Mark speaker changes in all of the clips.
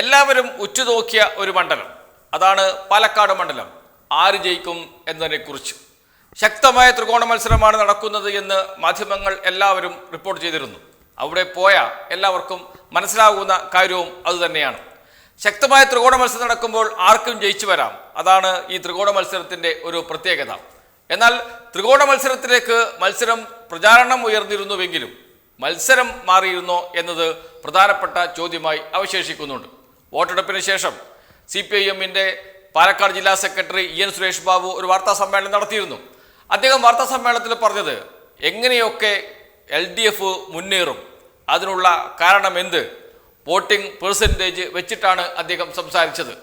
Speaker 1: എല്ലാവരും ഉറ്റുനോക്കിയ ഒരു മണ്ഡലം. അതാണ് പാലക്കാട് മണ്ഡലം. ആര് ജയിക്കും എന്നതിനെക്കുറിച്ച്. ശക്തമായ ത്രികോണ മത്സരമാണ് നടക്കുന്നത് എന്ന് മാധ്യമങ്ങൾ എല്ലാവരും റിപ്പോർട്ട് ചെയ്തിരുന്നു. അവിടെ പോയ എല്ലാവർക്കും മനസ്സിലാകുന്ന കാര്യവും അതുതന്നെയാണ് ശക്തമായ ത്രികോണ മത്സരം നടക്കുമ്പോൾ ആർക്കും ജയിച്ചു വരാം. അതാണ് ഈ ത്രികോണ മത്സരത്തിന്റെ ഒരു പ്രത്യേകത. എന്നാൽ ത്രികോണ മത്സരത്തിലേക്ക് മത്സരം പ്രചാരണം ഉയർന്നിരുന്നുവെങ്കിലും മത്സരം മാറിയിരുന്നോ എന്നത് പ്രധാനപ്പെട്ട ചോദ്യമായി അവശേഷിക്കുന്നുണ്ട്. വോട്ടെടുപ്പിന് ശേഷം സി പി ഐ എമ്മിന്റെ പാലക്കാട് ജില്ലാ secretary E N Suresh Babu ഒരു വാർത്താ സമ്മേളനം നടത്തിയിരുന്നു. അദ്ദേഹം വാർത്താ സമ്മേളനത്തിൽ പറഞ്ഞത് എങ്ങനെയൊക്കെ എൽ ഡി എഫ് മുന്നേറും? അതിനുള്ള കാരണം എന്ത് വോട്ടിംഗ് പെർസെന്റേജ് വെച്ചിട്ടാണ് അദ്ദേഹം സംസാരിച്ചത്.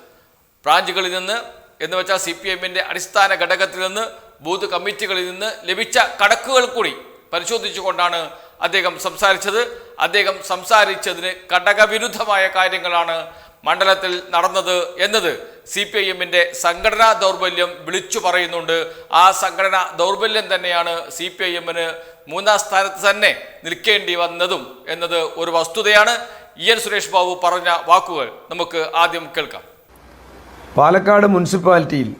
Speaker 1: ബ്രാഞ്ചുകളിൽ നിന്ന് എന്ന് വെച്ചാൽ സി പി എമ്മിന്റെ അടിസ്ഥാന ഘടകത്തിൽ നിന്ന് ബൂത്ത് കമ്മിറ്റികളിൽ നിന്ന് ലഭിച്ച കണക്കുകൾ കൂടി പരിശോധിച്ചുകൊണ്ടാണ് അദ്ദേഹം സംസാരിച്ചത്. അദ്ദേഹം സംസാരിച്ചതിന് ഘടകവിരുദ്ധമായ കാര്യങ്ങളാണ് മണ്ഡലത്തിൽ നടന്നത് എന്നത് സി പി ഐ എമ്മിന്റെ സംഘടനാ ദൗർബല്യം വിളിച്ചു പറയുന്നുണ്ട്. ആ സംഘടനാ ദൗർബല്യം തന്നെയാണ് സി പി ഐ എമ്മിന് മൂന്നാം സ്ഥാനത്ത് തന്നെ നിൽക്കേണ്ടി വന്നതും എന്നത് ഒരു വസ്തുതയാണ്. ഇ എൻ സുരേഷ് ബാബു പറഞ്ഞ വാക്കുകൾ നമുക്ക് ആദ്യം കേൾക്കാം.
Speaker 2: പാലക്കാട് മുനിസിപ്പാലിറ്റിയിൽ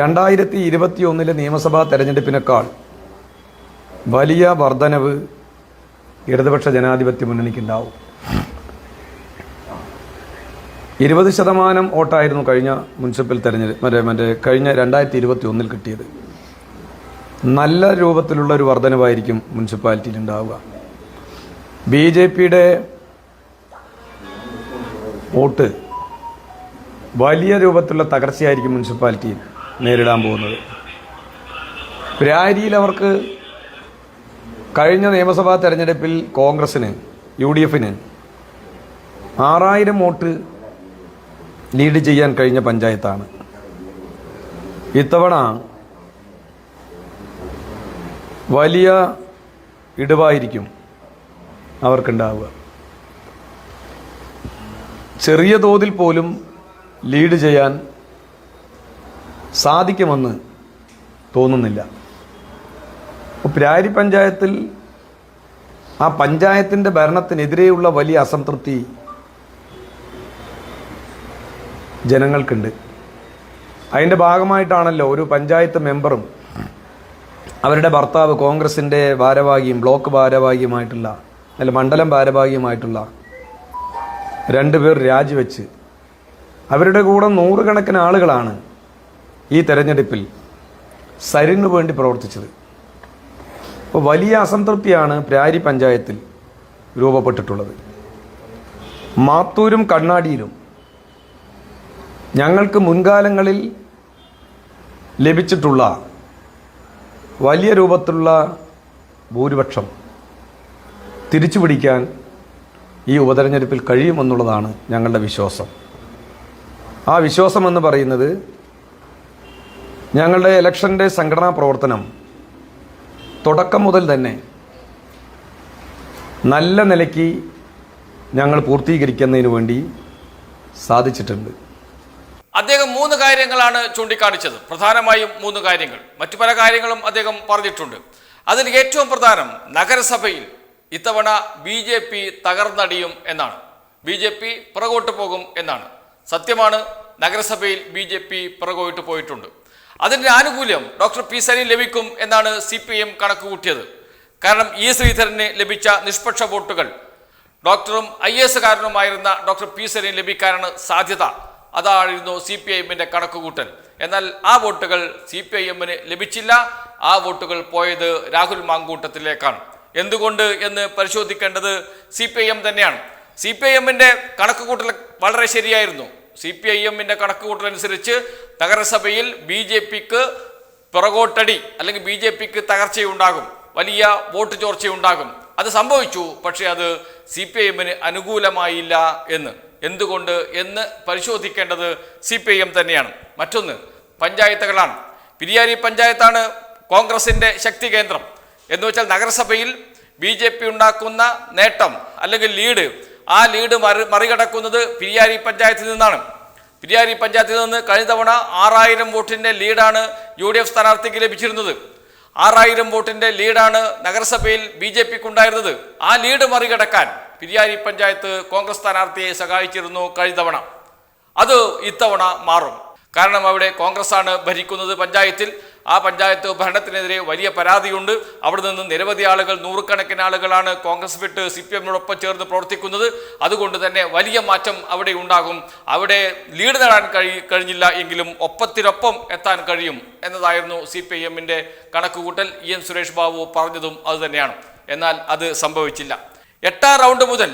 Speaker 2: രണ്ടായിരത്തി ഇരുപത്തി ഒന്നിലെ നിയമസഭാ തെരഞ്ഞെടുപ്പിനേക്കാൾ വലിയ വർധനവ് ഇടതുപക്ഷ ജനാധിപത്യ മുന്നണിക്കുണ്ടാവും ഇരുപത് ശതമാനം വോട്ടായിരുന്നു കഴിഞ്ഞ മുനിസിപ്പൽ തെരഞ്ഞെടുപ്പ് മറ്റേ മറ്റേ കഴിഞ്ഞ രണ്ടായിരത്തി ഇരുപത്തി ഒന്നിൽ കിട്ടിയത്. നല്ല രൂപത്തിലുള്ള ഒരു വർധനവായിരിക്കും മുനിസിപ്പാലിറ്റിയിൽ ഉണ്ടാവുക. ബി ജെ പിയുടെ വോട്ട് വലിയ രൂപത്തിലുള്ള തകർച്ചയായിരിക്കും മുനിസിപ്പാലിറ്റിയിൽ നേരിടാൻ പോകുന്നത്. രാരിയിൽ അവർക്ക് കഴിഞ്ഞ നിയമസഭാ തെരഞ്ഞെടുപ്പിൽ കോൺഗ്രസിന് യു ഡി എഫിന് ആറായിരം വോട്ട് ലീഡ് ചെയ്യാൻ കഴിഞ്ഞ പഞ്ചായത്താണ്. ഇത്തവണ വലിയ ഇടിവായിരിക്കും അവർക്കുണ്ടാവുക. ചെറിയ തോതിൽ പോലും ലീഡ് ചെയ്യാൻ സാധിക്കുമെന്ന് തോന്നുന്നില്ല. പ്രാരി പഞ്ചായത്തിൽ ആ പഞ്ചായത്തിന്റെ ഭരണത്തിനെതിരെയുള്ള വലിയ അസംതൃപ്തി ജനങ്ങൾക്കുണ്ട്. അതിന്റെ ഭാഗമായിട്ടാണല്ലോ ഒരു പഞ്ചായത്ത് മെമ്പറും അവരുടെ ഭർത്താവ് കോൺഗ്രസിന്റെ ഭാരവാഹിയും ബ്ലോക്ക് ഭാരവാഹിയുമായിട്ടുള്ള അല്ല മണ്ഡലം ഭാരവാഹിയുമായിട്ടുള്ള രണ്ടുപേർ രാജിവെച്ച് അവരുടെ കൂടെ നൂറുകണക്കിന് ആളുകളാണ് ഈ തെരഞ്ഞെടുപ്പിൽ സരിനു വേണ്ടി പ്രവർത്തിച്ചത്. അപ്പോൾ വലിയ അസംതൃപ്തിയാണ് പ്രാരി പഞ്ചായത്തിൽ രൂപപ്പെട്ടിട്ടുള്ളത്. മാത്തൂരും കണ്ണാടിയിലും ഞങ്ങൾക്ക് മുൻകാലങ്ങളിൽ ലഭിച്ചിട്ടുള്ള വലിയ രൂപത്തിലുള്ള ഭൂരിപക്ഷം തിരിച്ചുപിടിക്കാൻ ഈ ഉപതെരഞ്ഞെടുപ്പിൽ കഴിയുമെന്നുള്ളതാണ് ഞങ്ങളുടെ വിശ്വാസം. ആ വിശ്വാസം എന്ന് പറയുന്നത് ഞങ്ങളുടെ ഇലക്ഷന്റെ സംഘടനാ പ്രവർത്തനം തുടക്കം മുതൽ തന്നെ നല്ല നിലയ്ക്ക് ഞങ്ങൾ പൂർത്തീകരിക്കുന്നതിന് വേണ്ടി സാധിച്ചിട്ടുണ്ട്.
Speaker 1: മൂന്ന് കാര്യങ്ങളാണ് ചൂണ്ടിക്കാണിച്ചത്. പ്രധാനമായും മൂന്ന് കാര്യങ്ങൾ. മറ്റു പല കാര്യങ്ങളും അദ്ദേഹം പറഞ്ഞിട്ടുണ്ട്. അതിൽ ഏറ്റവും പ്രധാനം നഗരസഭയിൽ ഇത്തവണ ബി ജെ പി തകർന്നടിയും എന്നാണ്. ബി ജെ പി പുറകോട്ട് പോകും എന്നാണ്. സത്യമാണ് നഗരസഭയിൽ ബി ജെ പി പുറകോട്ട് പോയിട്ടുണ്ട്. അതിന്റെ ആനുകൂല്യം ഡോക്ടർ പി സനി ലഭിക്കും എന്നാണ് സി പി എം കണക്ക് കൂട്ടിയത്. കാരണം ഇ ശ്രീധരന് ലഭിച്ച നിഷ്പക്ഷ വോട്ടുകൾ ഡോക്ടറും ഐ എസ് കാരനുമായിരുന്ന ഡോക്ടർ പി സനി ലഭിക്കാനാണ് സാധ്യത. അതായിരുന്നു സി പി ഐ എമ്മിന്റെ കണക്കുകൂട്ടൽ. എന്നാൽ ആ വോട്ടുകൾ സി പി ഐ എമ്മിന് ലഭിച്ചില്ല. ആ വോട്ടുകൾ പോയത് രാഹുൽ മാങ്കൂട്ടത്തിലേക്കാണ്. എന്തുകൊണ്ട് എന്ന് പരിശോധിക്കേണ്ടത് സി പി ഐ എം തന്നെയാണ്. സി പി ഐ എമ്മിന്റെ കണക്കുകൂട്ടൽ വളരെ ശരിയായിരുന്നു. സി പി ഐ എമ്മിന്റെ കണക്കുകൂട്ടൽ അനുസരിച്ച് നഗരസഭയിൽ ബി ജെ പിക്ക് പിറകോട്ടടി അല്ലെങ്കിൽ ബി ജെ പിക്ക് തകർച്ചയുണ്ടാകും. വലിയ വോട്ട് ചോർച്ചയുണ്ടാകും. അത് സംഭവിച്ചു. പക്ഷേ അത് സി പി ഐ എമ്മിന് അനുകൂലമായില്ല എന്ന്. എന്തുകൊണ്ട് എന്ന് പരിശോധിക്കേണ്ടത് സി പി ഐ എം തന്നെയാണ്. മറ്റൊന്ന് പഞ്ചായത്തുകളാണ്. പിരിയാരി പഞ്ചായത്താണ് കോൺഗ്രസിന്റെ ശക്തി കേന്ദ്രം. എന്ന് വെച്ചാൽ നഗരസഭയിൽ ബി ജെ പി ഉണ്ടാക്കുന്ന നേട്ടം അല്ലെങ്കിൽ ലീഡ് ആ ലീഡ് മറി മറികടക്കുന്നത് പിരിയാരി പഞ്ചായത്തിൽ നിന്നാണ്. പിരിയാരി പഞ്ചായത്തിൽ നിന്ന് കഴിഞ്ഞ തവണ ആറായിരം വോട്ടിന്റെ ലീഡാണ് യു ഡി എഫ് സ്ഥാനാർത്ഥിക്ക് ലഭിച്ചിരുന്നത്. ആറായിരം വോട്ടിന്റെ ലീഡാണ് നഗരസഭയിൽ ബി ജെ പിക്ക് ഉണ്ടായിരുന്നത് ആ ലീഡ് മറികടക്കാൻ പിരിയാരി പഞ്ചായത്ത് കോൺഗ്രസ് സ്ഥാനാർത്ഥിയെ സഹായിച്ചിരുന്നു കഴിഞ്ഞ തവണ അത് ഇത്തവണ മാറും. കാരണം അവിടെ കോൺഗ്രസ് ആണ് ഭരിക്കുന്നത് പഞ്ചായത്തിൽ. ആ പഞ്ചായത്ത് ഭരണത്തിനെതിരെ വലിയ പരാതിയുണ്ട്. അവിടെ നിന്ന് നിരവധി ആളുകൾ നൂറുകണക്കിന് ആളുകളാണ് കോൺഗ്രസ് വിട്ട് സി പി എമ്മിനോടൊപ്പം ചേർന്ന് പ്രവർത്തിക്കുന്നത്. അതുകൊണ്ട് തന്നെ വലിയ മാറ്റം അവിടെ ഉണ്ടാകും. അവിടെ ലീഡ് നേടാൻ കഴി കഴിഞ്ഞില്ല എങ്കിലും ഒപ്പത്തിനൊപ്പം എത്താൻ കഴിയും എന്നതായിരുന്നു സി പി ഐ എമ്മിന്റെ കണക്കുകൂട്ടൽ. ഇ എൻ സുരേഷ് ബാബു പറഞ്ഞതും അതുതന്നെയാണ് എന്നാൽ അത് സംഭവിച്ചില്ല. എട്ടാം റൗണ്ട് മുതൽ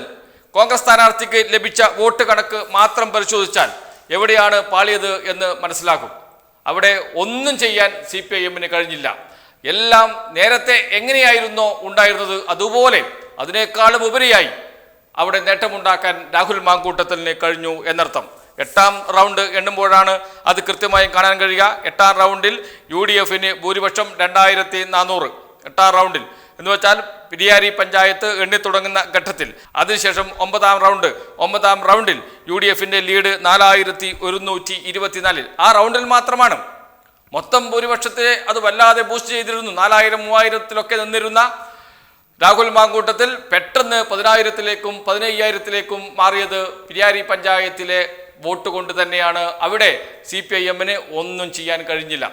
Speaker 1: കോൺഗ്രസ് സ്ഥാനാർത്ഥിക്ക് ലഭിച്ച വോട്ട് കണക്ക് മാത്രം പരിശോധിച്ചാൽ എവിടെയാണ് പാളിയത് എന്ന് മനസ്സിലാക്കും അവിടെ ഒന്നും ചെയ്യാൻ സി പി ഐ എമ്മിന് കഴിഞ്ഞില്ല. എല്ലാം നേരത്തെ എങ്ങനെയായിരുന്നോ ഉണ്ടായിരുന്നത് അതുപോലെ അതിനേക്കാളും ഉപരിയായി അവിടെ നേട്ടമുണ്ടാക്കാൻ രാഹുൽ മാങ്കൂട്ടത്തിന് കഴിഞ്ഞു എന്നർത്ഥം. എട്ടാം റൗണ്ട് എണ്ണുമ്പോഴാണ് അത് കൃത്യമായും കാണാൻ കഴിയുക. എട്ടാം റൗണ്ടിൽ യു ഡി എഫിന് ഭൂരിപക്ഷം രണ്ടായിരത്തി നാനൂറ്. എട്ടാം റൗണ്ടിൽ എന്ന് വെച്ചാൽ പിരിയാരി പഞ്ചായത്ത് എണ്ണി തുടങ്ങുന്ന ഘട്ടത്തിൽ. അതിനുശേഷം ഒമ്പതാം റൗണ്ട് ഒമ്പതാം റൗണ്ടിൽ യു ഡി എഫിന്റെ ലീഡ് നാലായിരത്തി ഒരുന്നൂറ്റി ഇരുപത്തിനാലിൽ. ആ റൗണ്ടിൽ മാത്രമാണ് മൊത്തം ഭൂരിപക്ഷത്തെ അത് വല്ലാതെ ബൂസ്റ്റ് ചെയ്തിരുന്നു. നാലായിരം മൂവായിരത്തിലൊക്കെ നിന്നിരുന്ന രാഹുൽ മാങ്കൂട്ടത്തിൽ പെട്ടെന്ന് പതിനായിരത്തിലേക്കും പതിനയ്യായിരത്തിലേക്കും മാറിയത് പിരിയാരി പഞ്ചായത്തിലെ വോട്ട് കൊണ്ട് തന്നെയാണ്. അവിടെ സി പി ഐ എമ്മിന് ഒന്നും ചെയ്യാൻ കഴിഞ്ഞില്ല.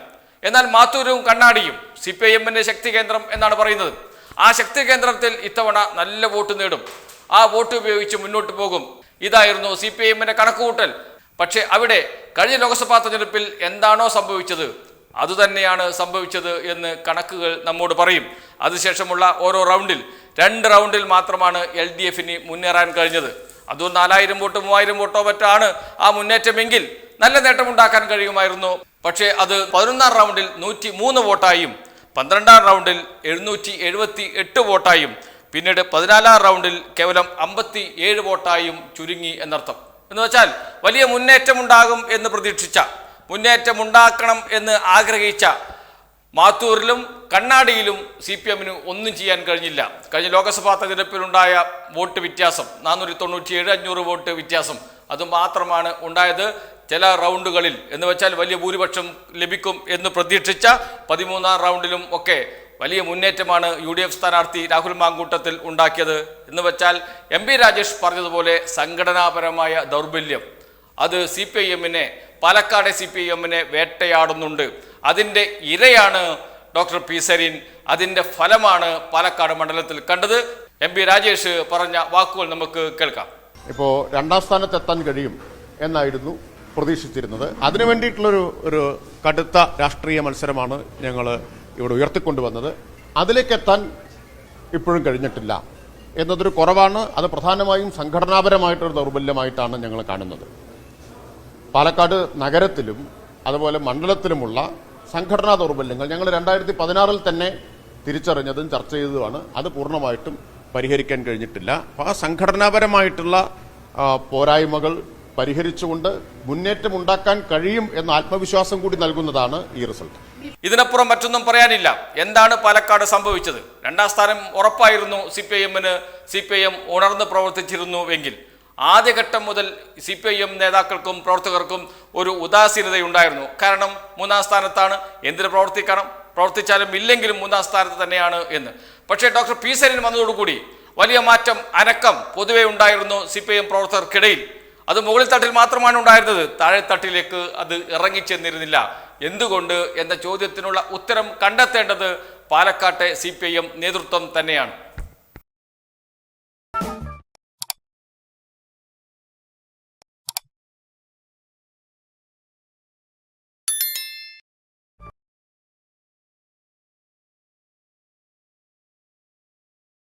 Speaker 1: എന്നാൽ മാത്തൂരും കണ്ണാടിയും സി പി ഐ എമ്മിന്റെ ശക്തി കേന്ദ്രം എന്നാണ് പറയുന്നത്. ആ ശക്തി കേന്ദ്രത്തിൽ ഇത്തവണ നല്ല വോട്ട് നേടും. ആ വോട്ട് ഉപയോഗിച്ച് മുന്നോട്ട് പോകും. ഇതായിരുന്നു സി പി ഐ എമ്മിന്റെ കണക്കുകൂട്ടൽ. പക്ഷേ അവിടെ കഴിഞ്ഞ ലോക്സഭാ തെരഞ്ഞെടുപ്പിൽ എന്താണോ സംഭവിച്ചത് അതുതന്നെയാണ് സംഭവിച്ചത് എന്ന് കണക്കുകൾ നമ്മോട് പറയും. അതിനുശേഷമുള്ള ഓരോ റൗണ്ടിൽ രണ്ട് റൗണ്ടിൽ മാത്രമാണ് എൽ ഡി എഫിന് മുന്നേറാൻ കഴിഞ്ഞത്. അതും നാലായിരം വോട്ട് മൂവായിരം വോട്ടോ മറ്റാണ് ആ മുന്നേറ്റമെങ്കിൽ നല്ല നേട്ടമുണ്ടാക്കാൻ കഴിയുമായിരുന്നു. പക്ഷേ അത് പതിനൊന്നാം റൗണ്ടിൽ നൂറ്റി മൂന്ന് വോട്ടായും പന്ത്രണ്ടാം റൗണ്ടിൽ എഴുന്നൂറ്റി എഴുപത്തി എട്ട് വോട്ടായും പിന്നീട് പതിനാലാം റൗണ്ടിൽ കേവലം അമ്പത്തി ഏഴ് വോട്ടായും ചുരുങ്ങി എന്നർത്ഥം. എന്ന് വെച്ചാൽ വലിയ മുന്നേറ്റമുണ്ടാകും എന്ന് പ്രതീക്ഷിച്ച മുന്നേറ്റമുണ്ടാക്കണം എന്ന് ആഗ്രഹിച്ച മാത്തൂരിലും കണ്ണാടിയിലും സി പി എമ്മിന് ഒന്നും ചെയ്യാൻ കഴിഞ്ഞില്ല. കഴിഞ്ഞ ലോക്സഭാ തെരഞ്ഞെടുപ്പിലുണ്ടായ വോട്ട് വ്യത്യാസം നാനൂറ്റി തൊണ്ണൂറ്റിയേഴ് അഞ്ഞൂറ് വോട്ട് വ്യത്യാസം അതുമാത്രമാണ് ഉണ്ടായത്. ചില റൗണ്ടുകളിൽ എന്ന് വെച്ചാൽ വലിയ ഭൂരിപക്ഷം ലഭിക്കും എന്ന് പ്രതീക്ഷിച്ച പതിമൂന്നാം റൗണ്ടിലും ഒക്കെ വലിയ മുന്നേറ്റമാണ് യു ഡി എഫ് സ്ഥാനാർത്ഥി രാഹുൽ മാങ്കൂട്ടത്തിൽ ഉണ്ടാക്കിയത്. എന്ന് വെച്ചാൽ എം പി രാജേഷ് പറഞ്ഞതുപോലെ സംഘടനാപരമായ ദൗർബല്യം. അത് സി പി ഐ എമ്മിനെ പാലക്കാട് സി പി ഐ എമ്മിനെ വേട്ടയാടുന്നുണ്ട്. അതിന്റെ ഇരയാണ് ഡോക്ടർ പി സരീൻ. അതിന്റെ ഫലമാണ് പാലക്കാട് മണ്ഡലത്തിൽ കണ്ടത്. എം പി രാജേഷ് പറഞ്ഞ വാക്കുകൾ നമുക്ക് കേൾക്കാം.
Speaker 3: ഇപ്പോൾ രണ്ടാം സ്ഥാനത്തെത്താൻ കഴിയും എന്നായിരുന്നു പ്രതീക്ഷിച്ചിരുന്നത്. അതിനു വേണ്ടിയിട്ടുള്ളൊരു ഒരു കടുത്ത രാഷ്ട്രീയ മത്സരമാണ് ഞങ്ങൾ ഇവിടെ ഉയർത്തിക്കൊണ്ടുവന്നത്. അതിലേക്കെത്താൻ ഇപ്പോഴും കഴിഞ്ഞിട്ടില്ല എന്നതൊരു കുറവാണ്. അത് പ്രധാനമായും സംഘടനാപരമായിട്ടൊരു ദൗർബല്യമായിട്ടാണ് ഞങ്ങൾ കാണുന്നത്. പാലക്കാട് നഗരത്തിലും അതുപോലെ മണ്ഡലത്തിലുമുള്ള സംഘടനാ ദൗർബല്യങ്ങൾ ഞങ്ങൾ രണ്ടായിരത്തി പതിനാറിൽ തന്നെ തിരിച്ചറിഞ്ഞതും ചർച്ച ചെയ്തതുമാണ്. അത് പൂർണമായിട്ടും പരിഹരിക്കാൻ കഴിഞ്ഞിട്ടില്ല. അപ്പോൾ ആ സംഘടനാപരമായിട്ടുള്ള പോരായ്മകൾ പരിഹരിച്ചുകൊണ്ട് മുന്നേറ്റം ഉണ്ടാക്കാൻ കഴിയും എന്ന ആത്മവിശ്വാസം കൂടി നൽകുന്നതാണ് ഈ റിസൾട്ട്.
Speaker 1: ഇതിനപ്പുറം മറ്റൊന്നും പറയാനില്ല. എന്താണ് പാലക്കാട് സംഭവിച്ചത്? രണ്ടാം സ്ഥാനം ഉറപ്പായിരുന്നു സി പി ഐ എമ്മിന് സി പി ഐ എം ഉണർന്ന് പ്രവർത്തിച്ചിരുന്നുവെങ്കിൽ ആദ്യഘട്ടം മുതൽ സി പി ഐ എം നേതാക്കൾക്കും പ്രവർത്തകർക്കും ഒരു ഉദാസീനതയുണ്ടായിരുന്നു. കാരണം മൂന്നാം സ്ഥാനത്താണ്. എന്തിന് പ്രവർത്തിക്കണം? പ്രവർത്തിച്ചാലും ഇല്ലെങ്കിലും മൂന്നാം സ്ഥാനത്ത് തന്നെയാണ് എന്ന്. പക്ഷേ ഡോക്ടർ പി. സരിൻ വന്നതോടുകൂടി വലിയ മാറ്റം അനക്കം പൊതുവെ ഉണ്ടായിരുന്നു സി പി ഐ എം പ്രവർത്തകർക്കിടയിൽ. അത് മുകളിൽ തട്ടിൽ മാത്രമാണ് ഉണ്ടായിരുന്നത്. താഴെ തട്ടിലേക്ക് അത് ഇറങ്ങിച്ചെന്നിരുന്നില്ല. എന്തുകൊണ്ട്? എന്ന ചോദ്യത്തിനുള്ള ഉത്തരം കണ്ടെത്തേണ്ടത് പാലക്കാട്ടെ സി നേതൃത്വം തന്നെയാണ്.